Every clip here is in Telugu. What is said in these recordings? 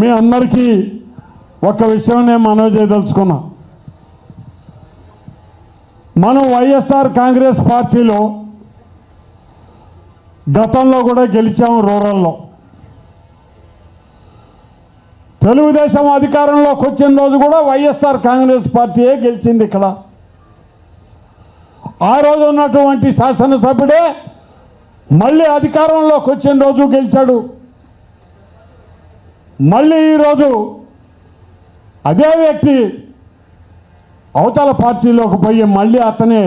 మీ అందరికీ ఒక విషయం నేను మనవి చేయదలుచుకున్నా. మనం వైఎస్ఆర్ కాంగ్రెస్ పార్టీలో గతంలో కూడా గెలిచాము రూరల్లో. తెలుగుదేశం అధికారంలోకి వచ్చిన రోజు కూడా వైఎస్ఆర్ కాంగ్రెస్ పార్టీయే గెలిచింది ఇక్కడ. ఆ రోజు ఉన్నటువంటి శాసనసభ్యుడే మళ్ళీ అధికారంలోకి వచ్చిన రోజు గెలిచాడు. మళ్ళీ ఈరోజు అదే వ్యక్తి అవతల పార్టీలోకి పోయి మళ్ళీ అతనే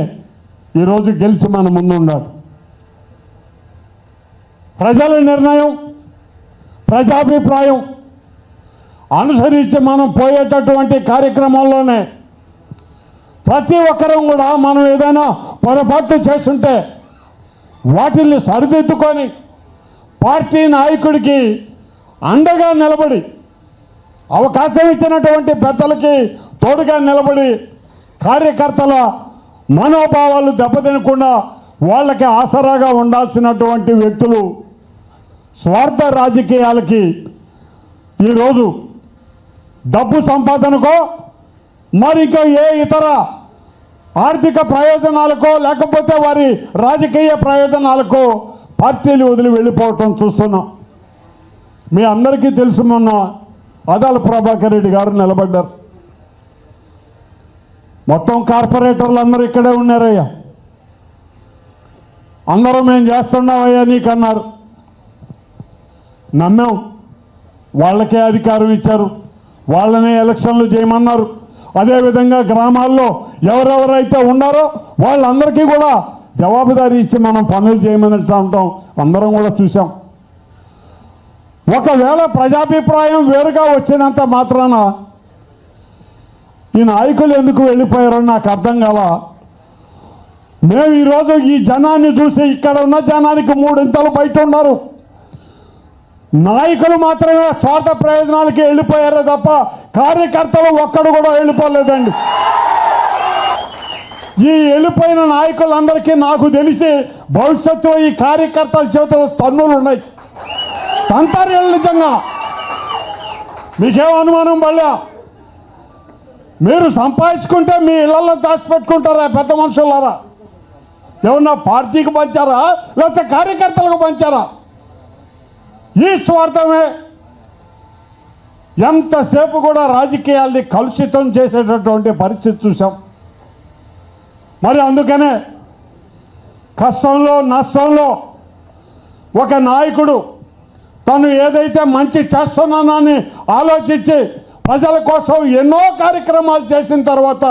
ఈరోజు గెలిచి మన ముందున్నాడు ప్రజల నిర్ణయం ప్రజాభిప్రాయం అనుసరించి మనం పోయేటటువంటి కార్యక్రమంలోనే ప్రతి ఒక్కరం కూడా మనం ఏదైనా పొరపాటు చేస్తుంటే వాటిల్ని సరిదిద్దుకొని పార్టీ నాయకుడికి అండగా నిలబడి అవకాశం ఇచ్చినటువంటి పెద్దలకి తోడుగా నిలబడి కార్యకర్తల మనోభావాలు దెబ్బతినకుండా వాళ్ళకి ఆసరాగా ఉండాల్సినటువంటి వ్యక్తులు స్వార్థ రాజకీయాలకి ఈరోజు డబ్బు సంపాదనకో మరి ఏ ఇతర ఆర్థిక ప్రయోజనాలకో లేకపోతే వారి రాజకీయ ప్రయోజనాలకో పార్టీలు వదిలి వెళ్ళిపోవటం చూస్తున్నాం. మీ అందరికీ తెలుసు మొన్న అదాల ప్రభాకర్ రెడ్డి గారు నిలబడ్డారు. మొత్తం కార్పొరేటర్లు అందరూ ఇక్కడే ఉన్నారయ్యా. అందరూ మేము చేస్తున్నామయ్యా నీకన్నారు. నమ్మాం. వాళ్ళకే అధికారం ఇచ్చారు. వాళ్ళనే ఎలక్షన్లు చేయమన్నారు. అదేవిధంగా గ్రామాల్లో ఎవరెవరైతే ఉన్నారో వాళ్ళందరికీ కూడా జవాబుదారీ ఇచ్చి మనం పనులు చేయమని అంటాం. అందరం కూడా చూసాం ఒకవేళ ప్రజాభిప్రాయం వేరుగా వచ్చినంత మాత్రాన ఈ నాయకులు ఎందుకు వెళ్ళిపోయారో నాకు అర్థం కాల. మేము ఈరోజు ఈ జనాన్ని చూసి ఇక్కడ ఉన్న జనానికి మూడింతలు బయట ఉన్నారు. నాయకులు మాత్రమే స్వార్థ ప్రయోజనాలకి వెళ్ళిపోయారే తప్ప కార్యకర్తలు ఒక్కడు కూడా వెళ్ళిపోలేదండి. ఈ వెళ్ళిపోయిన నాయకులందరికీ నాకు తెలిసి భవిష్యత్తులో ఈ కార్యకర్తల చేతుల్లో తన్నులు ఉన్నాయి. తంతారు నిజంగా. మీకేం అనుమానం పడలే? మీరు సంపాదించుకుంటే మీ ఇళ్ళలో దాచిపెట్టుకుంటారా పెద్ద మనుషులారా? ఏమన్నా పార్టీకి పంచారా? లేకపోతే కార్యకర్తలకు పంచారా? ఈ స్వార్థమే. ఎంతసేపు కూడా రాజకీయాల్ని కలుషితం చేసేటటువంటి పరిస్థితి చూసాం మరి అందుకనే కష్టంలో నష్టంలో ఒక నాయకుడు తను ఏదైతే మంచి చేస్తున్నానని ఆలోచించి ప్రజల కోసం ఎన్నో కార్యక్రమాలు చేసిన తర్వాత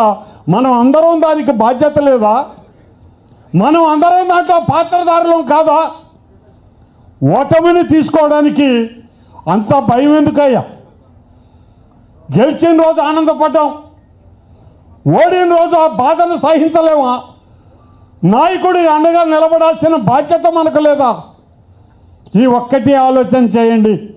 మనం అందరం దానికి బాధ్యత లేదా? మనం అందరం దాంట్లో పాత్రదారులం కాదా? ఓటమిని తీసుకోవడానికి అంత భయం ఎందుకయ్యా? గెలిచిన రోజు ఆనందపడ్డాం. ఓడిన రోజు ఆ బాధను సహించలేమా? నాయకుడి అండగా నిలబడాల్సిన బాధ్యత మనకు లేదా? ఈ ఒక్కటి ఆలోచన చేయండి.